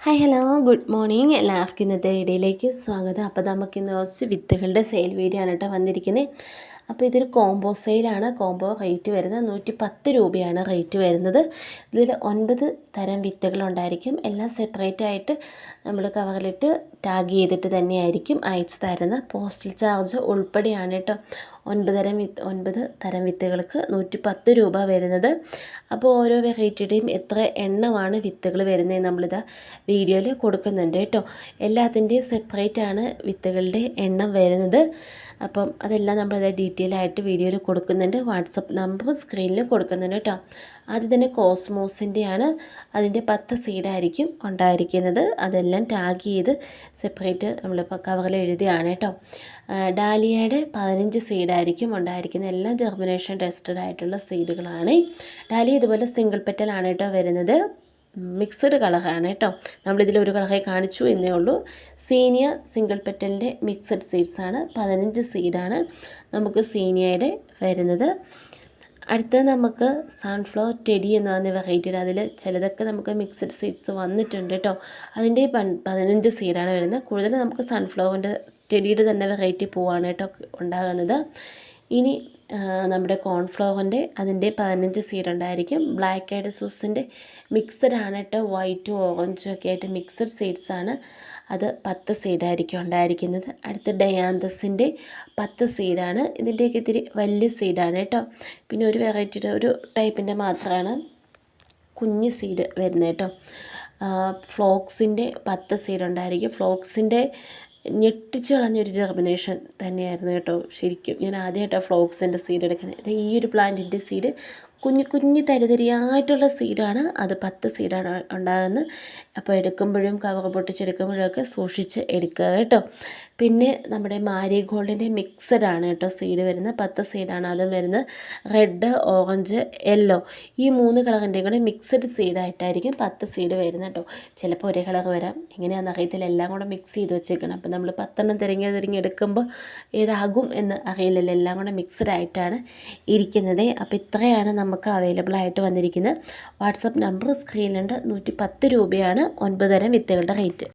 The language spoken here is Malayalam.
ഹായ് ഹലോ ഗുഡ് മോർണിംഗ് എല്ലാവർക്കും ഇന്നത്തെ വീഡിയോയിലേക്ക് സ്വാഗതം. അപ്പോൾ നമുക്ക് ഇന്ന് കുറച്ച് വിത്തുകളുടെ സെയിൽ വീഡിയോ ആണ് കേട്ടോ വന്നിരിക്കുന്നത് അപ്പോൾ ഇതൊരു കോംബോ സെയിലാണ് കോംബോ റേറ്റ് വരുന്നത് നൂറ്റി പത്ത് രൂപയാണ് റേറ്റ് വരുന്നത്. ഇതിൽ ഒൻപത് തരം വിത്തുകളുണ്ടായിരിക്കും എല്ലാം സെപ്പറേറ്റ് ആയിട്ട് നമ്മൾ കവറിലിട്ട് ടാഗ് ചെയ്തിട്ട് തന്നെയായിരിക്കും അയച്ചു തരുന്നത് പോസ്റ്റൽ ചാർജ് ഉൾപ്പെടെയാണ് കേട്ടോ. ഒൻപതരം വിത്ത് ഒൻപത് തരം വിത്തുകൾക്ക് നൂറ്റി പത്ത് രൂപ വരുന്നത്. അപ്പോൾ ഓരോ വെറൈറ്റിയുടെയും എത്ര എണ്ണമാണ് വിത്തുകൾ വരുന്നത് നമ്മളിതാ വീഡിയോയിൽ കൊടുക്കുന്നുണ്ട് കേട്ടോ. എല്ലാത്തിന്റെയും സെപ്പറേറ്റ് ആണ് വിത്തുകളുടെ എണ്ണം വരുന്നത്. അപ്പം അതെല്ലാം നമ്മളിത് ഡീറ്റെയിൽ ആയിട്ട് വീഡിയോയിൽ കൊടുക്കുന്നുണ്ട്. വാട്സപ്പ് നമ്പർ സ്ക്രീനിൽ കൊടുക്കുന്നുണ്ട് കേട്ടോ. ആദ്യം തന്നെ കോസ്മോസിന്റെയാണ് അതിന്റെ പത്ത് സീഡായിരിക്കും ഉണ്ടായിരിക്കുന്നത്. അതെല്ലാം ടാഗ് ചെയ്ത് സെപ്പറേറ്റ് നമ്മളിപ്പോൾ കവറിൽ എഴുതിയാണ് കേട്ടോ ഡാലിയയുടെ പതിനഞ്ച് സീഡായിരിക്കും ഉണ്ടായിരിക്കുന്ന എല്ലാം ജെർമിനേഷൻ ടെസ്റ്റഡ് ആയിട്ടുള്ള സീഡുകളാണ് ഡാലിയ ഇതുപോലെ സിംഗിൾ പെറ്റലാണ് കേട്ടോ വരുന്നത്. മിക്സഡ് കളറാണ് കേട്ടോ നമ്മളിതിൽ ഒരു കളറെ കാണിച്ചു എന്നേ ഉള്ളൂ. സീനിയ സിംഗിൾ പെറ്റലിന്റെ മിക്സഡ് സീഡ്സാണ് പതിനഞ്ച് സീഡാണ് നമുക്ക് സീനിയയുടെ വരുന്നത്. അടുത്തത് നമുക്ക് സൺഫ്ലവർ ടെഡി എന്ന് പറഞ്ഞ വെറൈറ്റിയുടെ അതിൽ ചിലതൊക്കെ നമുക്ക് മിക്സഡ് സീഡ്സ് വന്നിട്ടുണ്ട് കേട്ടോ അതിന്റെ പതിനഞ്ച് സീഡാണ് വരുന്നത്. കൂടുതൽ നമുക്ക് സൺഫ്ലവറിന്റെ ടെഡിയുടെ തന്നെ വെറൈറ്റി പൂവാണ് കേട്ടോ ഉണ്ടാകുന്നത്. ഇനി നമ്മുടെ കോൺഫ്ലവറിന്റെ അതിന്റെ പതിനഞ്ച് സീഡ് ഉണ്ടായിരിക്കും ബ്ലാക്ക് ഐഡ് സൂസിന്റെ മിക്സഡ് ആണ് കേട്ടോ. വൈറ്റും ഓറഞ്ചും ഒക്കെ ആയിട്ട് മിക്സഡ് സീഡ്സ് ആണ് അത് പത്ത് സീഡായിരിക്കും ഉണ്ടായിരിക്കുന്നത്. അടുത്ത് ഡയാന്തസിന്റെ പത്ത് സീഡാണ്. ഇതിന്റെയൊക്കെ ഇത്തിരി വലിയ സീഡാണ് കേട്ടോ. പിന്നെ ഒരു വെറൈറ്റിയുടെ ഒരു ടൈപ്പിന്റെ മാത്രമാണ് കുഞ്ഞ് സീഡ് വരുന്നത് കേട്ടോ. ഫ്ലോക്സിന്റെ പത്ത് സീഡ് ഉണ്ടായിരിക്കും ഫ്ലോക്സിന്റെ ഞെട്ടിച്ച് കളഞ്ഞൊരു ജെർമിനേഷൻ തന്നെയായിരുന്നു കേട്ടോ. ശരിക്കും ഞാൻ ആദ്യമായിട്ടാണ് ഫ്ലോക്സിന്റെ സീഡ് എടുക്കുന്നത്. ഈ ഒരു പ്ലാന്റിന്റെ സീഡ് കുഞ്ഞു കുഞ്ഞു തരിതരിയായിട്ടുള്ള സീഡാണ് അത് പത്ത് സീഡാണ് ഉണ്ടാകുന്നത്. അപ്പോൾ എടുക്കുമ്പോഴും കവർ പൊട്ടിച്ചെടുക്കുമ്പോഴൊക്കെ സൂക്ഷിച്ച് എടുക്കുക കേട്ടോ. പിന്നെ നമ്മുടെ മാരി ഗോൾഡിന്റെ മിക്സഡ് ആണ് കേട്ടോ സീഡ് വരുന്നത്. പത്ത് സീഡാണ് അതും വരുന്നത്. റെഡ് ഓറഞ്ച് യെല്ലോ ഈ മൂന്ന് കളറിന്റെയും കൂടെ മിക്സഡ് സീഡായിട്ടായിരിക്കും പത്ത് സീഡ് വരുന്നത് കേട്ടോ. ചിലപ്പോൾ ഒരേ കളർ വരാം. എങ്ങനെയാണെന്ന് അറിയത്തില്ല. എല്ലാം കൂടെ മിക്സ് ചെയ്ത് വെച്ചേക്കണം. അപ്പോൾ നമ്മൾ പത്തെണ്ണം തിരങ്ങി തിരങ്ങി എടുക്കുമ്പോൾ ഏതാകും എന്ന് അറിയില്ലല്ലോ. എല്ലാം കൂടെ മിക്സഡ് ആയിട്ടാണ് ഇരിക്കുന്നത്. അപ്പോൾ ഇത്രയാണ് നമുക്ക് അവൈലബിൾ ആയിട്ട് വന്നിരിക്കുന്നത്. വാട്സപ്പ് നമ്പർ സ്ക്രീനിലുണ്ട് നൂറ്റി പത്ത് രൂപയാണ് ഒൻപതരം വിത്തുകളുടെ റേറ്റ്